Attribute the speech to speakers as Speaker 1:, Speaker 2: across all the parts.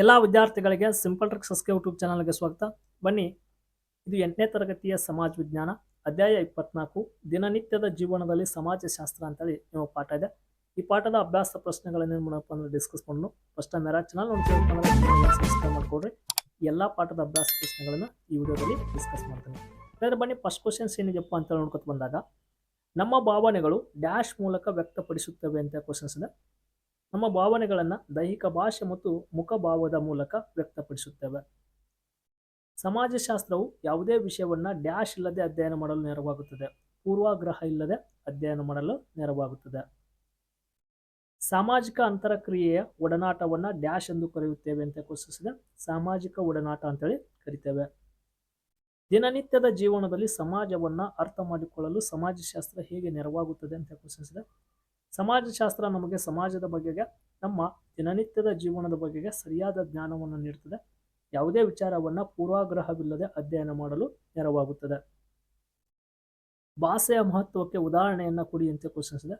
Speaker 1: ಎಲ್ಲ ವಿದ್ಯಾರ್ಥಿಗಳಿಗೆ simple trick ಸಸ್ಕೆ YouTube ಚಾನಲ್ಗೆ ಸ್ವಾಗತ. ಬನ್ನಿ, ಇದು ಎಂಟನೇ ತರಗತಿಯ ಸಮಾಜ ವಿಜ್ಞಾನ, ಅಧ್ಯಾಯ ಇಪ್ಪತ್ನಾಲ್ಕು, ದಿನನಿತ್ಯದ ಜೀವನದಲ್ಲಿ ಸಮಾಜಶಾಸ್ತ್ರ ಅಂತೇಳಿ ನಿಮ್ಮ ಪಾಠ ಇದೆ. ಈ ಪಾಠದ ಅಭ್ಯಾಸ ಪ್ರಶ್ನೆಗಳನ್ನು ಏನು ಮಾಡಪ್ಪ ಅಂದ್ರೆ ಡಿಸ್ಕಸ್ ಮಾಡೋಣ. ಫಸ್ಟ್ ಟೈಮ್ ಯಾರ ಚಾನಲ್ ಸಬ್ಸ್ಕ್ರೈಬ್ ಮಾಡ್ಕೊಡ್ರಿ ಎಲ್ಲ ಪಾಠದ ಅಭ್ಯಾಸ ಪ್ರಶ್ನೆಗಳನ್ನು ಈ ವಿಡಿಯೋದಲ್ಲಿ ಡಿಸ್ಕಸ್ ಮಾಡ್ತೀನಿ. ಹಾಗಾದ್ರೆ ಬನ್ನಿ ಫಸ್ಟ್ ಕ್ವಶನ್ಸ್ ಏನಿದೆಯಪ್ಪ ಅಂತ ನೋಡ್ಕೊತ ಬಂದಾಗ, ನಮ್ಮ ಭಾವನೆಗಳು ಡ್ಯಾಶ್ ಮೂಲಕ ವ್ಯಕ್ತಪಡಿಸುತ್ತವೆ ಅಂತ ಕ್ವಶನ್ಸ್ ಇದೆ. ನಮ್ಮ ಭಾವನೆಗಳನ್ನು ದೈಹಿಕ ಭಾಷೆ ಮತ್ತು ಮುಖಭಾವದ ಮೂಲಕ ವ್ಯಕ್ತಪಡಿಸುತ್ತೇವೆ. ಸಮಾಜಶಾಸ್ತ್ರವು ಯಾವುದೇ ವಿಷಯವನ್ನ ಡ್ಯಾಶ್ ಇಲ್ಲದೆ ಅಧ್ಯಯನ ಮಾಡಲು ನೆರವಾಗುತ್ತದೆ. ಪೂರ್ವಾಗ್ರಹ ಇಲ್ಲದೆ ಅಧ್ಯಯನ ಮಾಡಲು ನೆರವಾಗುತ್ತದೆ. ಸಾಮಾಜಿಕ ಅಂತರಕ್ರಿಯೆಯ ಒಡನಾಟವನ್ನು ಡ್ಯಾಶ್ ಎಂದು ಕರೆಯುತ್ತೇವೆ ಅಂತ ಘೋಷಿಸಿದೆ. ಸಾಮಾಜಿಕ ಒಡನಾಟ ಅಂತೇಳಿ ಕರಿತೇವೆ. ದಿನನಿತ್ಯದ ಜೀವನದಲ್ಲಿ ಸಮಾಜವನ್ನ ಅರ್ಥ ಮಾಡಿಕೊಳ್ಳಲು ಸಮಾಜಶಾಸ್ತ್ರ ಹೇಗೆ ನೆರವಾಗುತ್ತದೆ ಅಂತ ಘೋಷಿಸಿದೆ. ಸಮಾಜಶಾಸ್ತ್ರ ನಮಗೆ ಸಮಾಜದ ಬಗೆಗೆ ನಮ್ಮ ದಿನನಿತ್ಯದ ಜೀವನದ ಬಗೆಗೆ ಸರಿಯಾದ ಜ್ಞಾನವನ್ನು ನೀಡುತ್ತದೆ ಯಾವುದೇ ವಿಚಾರವನ್ನ ಪೂರ್ವಾಗ್ರಹವಿಲ್ಲದೆ ಅಧ್ಯಯನ ಮಾಡಲು ನೆರವಾಗುತ್ತದೆ. ಭಾಷೆಯ ಮಹತ್ವಕ್ಕೆ ಉದಾಹರಣೆಯನ್ನ ಕೊಡಿ ಅಂತ ಪ್ರಶ್ನಿಸಿದೆ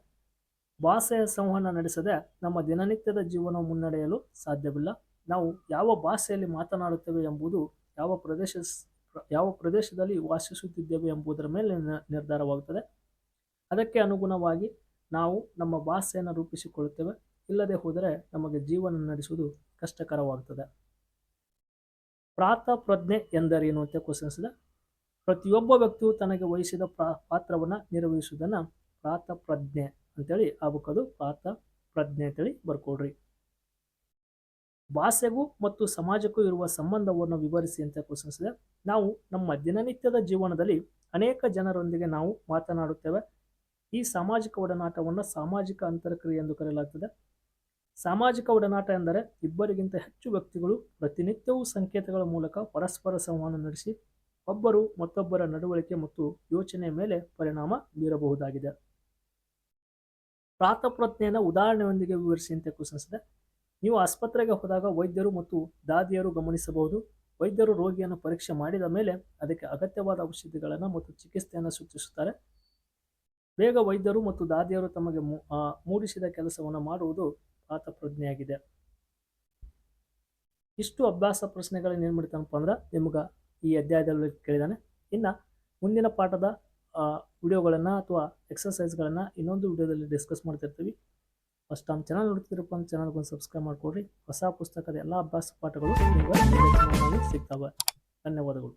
Speaker 1: ಭಾಷೆಯ ಸಂವಹನ ನಡೆಸದೆ ನಮ್ಮ ದಿನನಿತ್ಯದ ಜೀವನ ಮುನ್ನಡೆಯಲು ಸಾಧ್ಯವಿಲ್ಲ. ನಾವು ಯಾವ ಭಾಷೆಯಲ್ಲಿ ಮಾತನಾಡುತ್ತೇವೆ ಎಂಬುದು ಯಾವ ಪ್ರದೇಶ, ಯಾವ ಪ್ರದೇಶದಲ್ಲಿ ವಾಸಿಸುತ್ತಿದ್ದೇವೆ ಎಂಬುದರ ಮೇಲೆ ನಿರ್ಧಾರವಾಗುತ್ತದೆ. ಅದಕ್ಕೆ ಅನುಗುಣವಾಗಿ ನಾವು ನಮ್ಮ ಭಾಷೆಯನ್ನು ರೂಪಿಸಿಕೊಳ್ಳುತ್ತೇವೆ. ಇಲ್ಲದೆ ಹೋದರೆ ನಮಗೆ ಜೀವನ ನಡೆಸುವುದು ಕಷ್ಟಕರವಾಗುತ್ತದೆ ಪ್ರಾತ ಪ್ರಜ್ಞೆ ಎಂದರೇನು ಅಂತ ಕ್ವಶನ್ಸ್ ಇದೆ. ಪ್ರತಿಯೊಬ್ಬ ವ್ಯಕ್ತಿಯು ತನಗೆ ವಹಿಸಿದ ಪಾತ್ರವನ್ನು ನಿರ್ವಹಿಸುವುದನ್ನು ಪ್ರಾತ ಪ್ರಜ್ಞೆ ಅಂತೇಳಿ ಆಗ್ಬೇಕದು ಪ್ರಾತ ಪ್ರಜ್ಞೆ ಅಂತೇಳಿ ಬರ್ಕೊಡ್ರಿ. ಭಾಷೆಗೂ ಮತ್ತು ಸಮಾಜಕ್ಕೂ ಇರುವ ಸಂಬಂಧವನ್ನು ವಿವರಿಸಿ ಅಂತ ಕ್ವಶನ್ಸ್ ಇದೆ. ನಾವು ನಮ್ಮ ದಿನನಿತ್ಯದ ಜೀವನದಲ್ಲಿ ಅನೇಕ ಜನರೊಂದಿಗೆ ನಾವು ಮಾತನಾಡುತ್ತೇವೆ. ಈ ಸಾಮಾಜಿಕ ಒಡನಾಟವನ್ನು ಸಾಮಾಜಿಕ ಅಂತರಕ್ರಿಯೆ ಎಂದು ಕರೆಯಲಾಗ್ತದೆ. ಸಾಮಾಜಿಕ ಒಡನಾಟ ಎಂದರೆ ಇಬ್ಬರಿಗಿಂತ ಹೆಚ್ಚು ವ್ಯಕ್ತಿಗಳು ಪ್ರತಿನಿತ್ಯವೂ ಸಂಕೇತಗಳ ಮೂಲಕ ಪರಸ್ಪರ ಸಂವಹನ ನಡೆಸಿ ಒಬ್ಬರು ಮತ್ತೊಬ್ಬರ ನಡವಳಿಕೆ ಮತ್ತು ಯೋಚನೆ ಮೇಲೆ ಪರಿಣಾಮ ಬೀರಬಹುದಾಗಿದೆ. ಪ್ರಾತಪ್ರಜ್ಞೆಯನ್ನು ಉದಾಹರಣೆಯೊಂದಿಗೆ ವಿವರಿಸಿದಂತೆ ಕುಸಿಸಿದೆ ನೀವು ಆಸ್ಪತ್ರೆಗೆ ಹೋದಾಗ ವೈದ್ಯರು ಮತ್ತು ದಾದಿಯರು ಗಮನಿಸಬಹುದು. ವೈದ್ಯರು ರೋಗಿಯನ್ನು ಪರೀಕ್ಷೆ ಮಾಡಿದ ಮೇಲೆ ಅದಕ್ಕೆ ಅಗತ್ಯವಾದ ಔಷಧಿಗಳನ್ನು ಮತ್ತು ಚಿಕಿತ್ಸೆಯನ್ನು ಸೂಚಿಸುತ್ತಾರೆ. ಬೇಗ ವೈದ್ಯರು ಮತ್ತು ದಾದಿಯರು ತಮಗೆ ಮೂಡಿಸಿದ ಕೆಲಸವನ್ನು ಮಾಡುವುದು ಪ್ರಜ್ಞೆಯಾಗಿದೆ. ಇಷ್ಟು ಅಭ್ಯಾಸ ಪ್ರಶ್ನೆಗಳನ್ನು ಏನು ಮಾಡ್ತಾನಪ್ಪ ಅಂದ್ರೆ ನಿಮ್ಗೆ ಈ ಅಧ್ಯಾಯದಲ್ಲಿ ಕೇಳಿದಾನೆ. ಇನ್ನು ಮುಂದಿನ ಪಾಠದ ವಿಡಿಯೋಗಳನ್ನು ಅಥವಾ ಎಕ್ಸಸೈಸ್ಗಳನ್ನು ಇನ್ನೊಂದು ವಿಡಿಯೋದಲ್ಲಿ ಡಿಸ್ಕಸ್ ಮಾಡ್ತಿರ್ತೀವಿ. ಫಸ್ಟ್ ನಮ್ಮ ಚಾನಲ್ ನೋಡ್ತಿದ್ರಪ್ಪ ಅಂತ ಚಾನಲ್ಗೊಂದು ಸಬ್ಸ್ಕ್ರೈಬ್ ಮಾಡಿಕೊಡ್ರಿ. ಹೊಸ ಪುಸ್ತಕದ ಎಲ್ಲ ಅಭ್ಯಾಸ ಪಾಠಗಳು ನಿಮಗೆ ಸಿಗ್ತವೆ. ಧನ್ಯವಾದಗಳು.